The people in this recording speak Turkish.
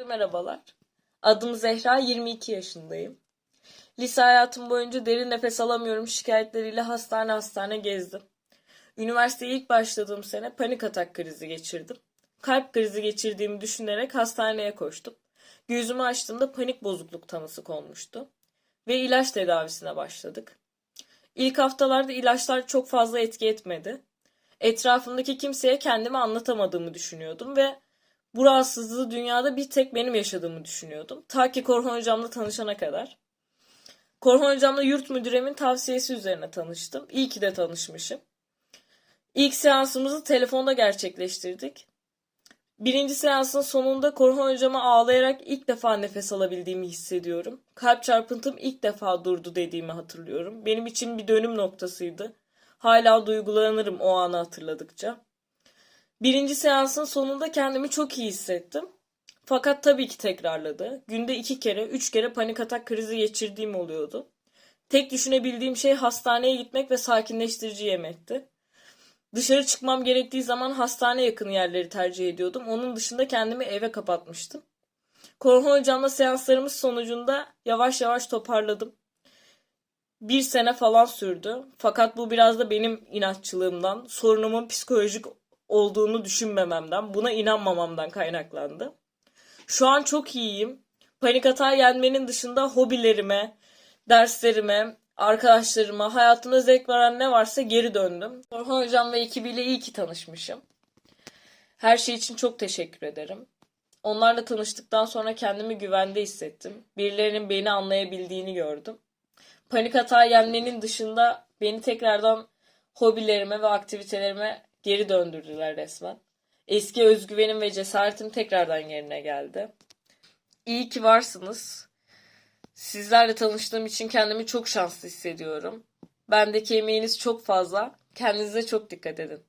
Merhabalar. Adım Zehra, 22 yaşındayım. Lise hayatım boyunca derin nefes alamıyorum şikayetleriyle hastane hastane gezdim. Üniversiteye ilk başladığım sene panik atak krizi geçirdim. Kalp krizi geçirdiğimi düşünerek hastaneye koştum. Gözümü açtığımda panik bozukluk tanısı konmuştu. Ve ilaç tedavisine başladık. İlk haftalarda ilaçlar çok fazla etki etmedi. Etrafımdaki kimseye kendimi anlatamadığımı düşünüyordum ve bu rahatsızlığı dünyada bir tek benim yaşadığımı düşünüyordum. Ta ki Korhan hocamla tanışana kadar. Korhan hocamla yurt müdüremin tavsiyesi üzerine tanıştım. İyi ki de tanışmışım. İlk seansımızı telefonda gerçekleştirdik. Birinci seansın sonunda Korhan hocama ağlayarak ilk defa nefes alabildiğimi hissediyorum. Kalp çarpıntım ilk defa durdu dediğimi hatırlıyorum. Benim için bir dönüm noktasıydı. Hala duygulanırım o anı hatırladıkça. Birinci seansın sonunda kendimi çok iyi hissettim. Fakat tabii ki tekrarladı. Günde iki kere, üç kere panik atak krizi geçirdiğim oluyordu. Tek düşünebildiğim şey hastaneye gitmek ve sakinleştirici yemekti. Dışarı çıkmam gerektiği zaman hastane yakın yerleri tercih ediyordum. Onun dışında kendimi eve kapatmıştım. Korhan hocamla seanslarımız sonucunda yavaş yavaş toparladım. Bir sene falan sürdü. Fakat bu biraz da benim inatçılığımdan, sorunumun psikolojik olduğunu düşünmememden, buna inanmamamdan kaynaklandı. Şu an çok iyiyim. Panik atağı yenmenin dışında hobilerime, derslerime, arkadaşlarıma, hayatıma zevk veren ne varsa geri döndüm. Orhan Hocam ve ekibiyle iyi ki tanışmışım. Her şey için çok teşekkür ederim. Onlarla tanıştıktan sonra kendimi güvende hissettim. Birilerinin beni anlayabildiğini gördüm. Panik atağı yenmenin dışında beni tekrardan hobilerime ve aktivitelerime geri döndürdüler resmen. Eski özgüvenim ve cesaretim tekrardan yerine geldi. İyi ki varsınız. Sizlerle tanıştığım için kendimi çok şanslı hissediyorum. Bendeki emeğiniz çok fazla. Kendinize çok dikkat edin.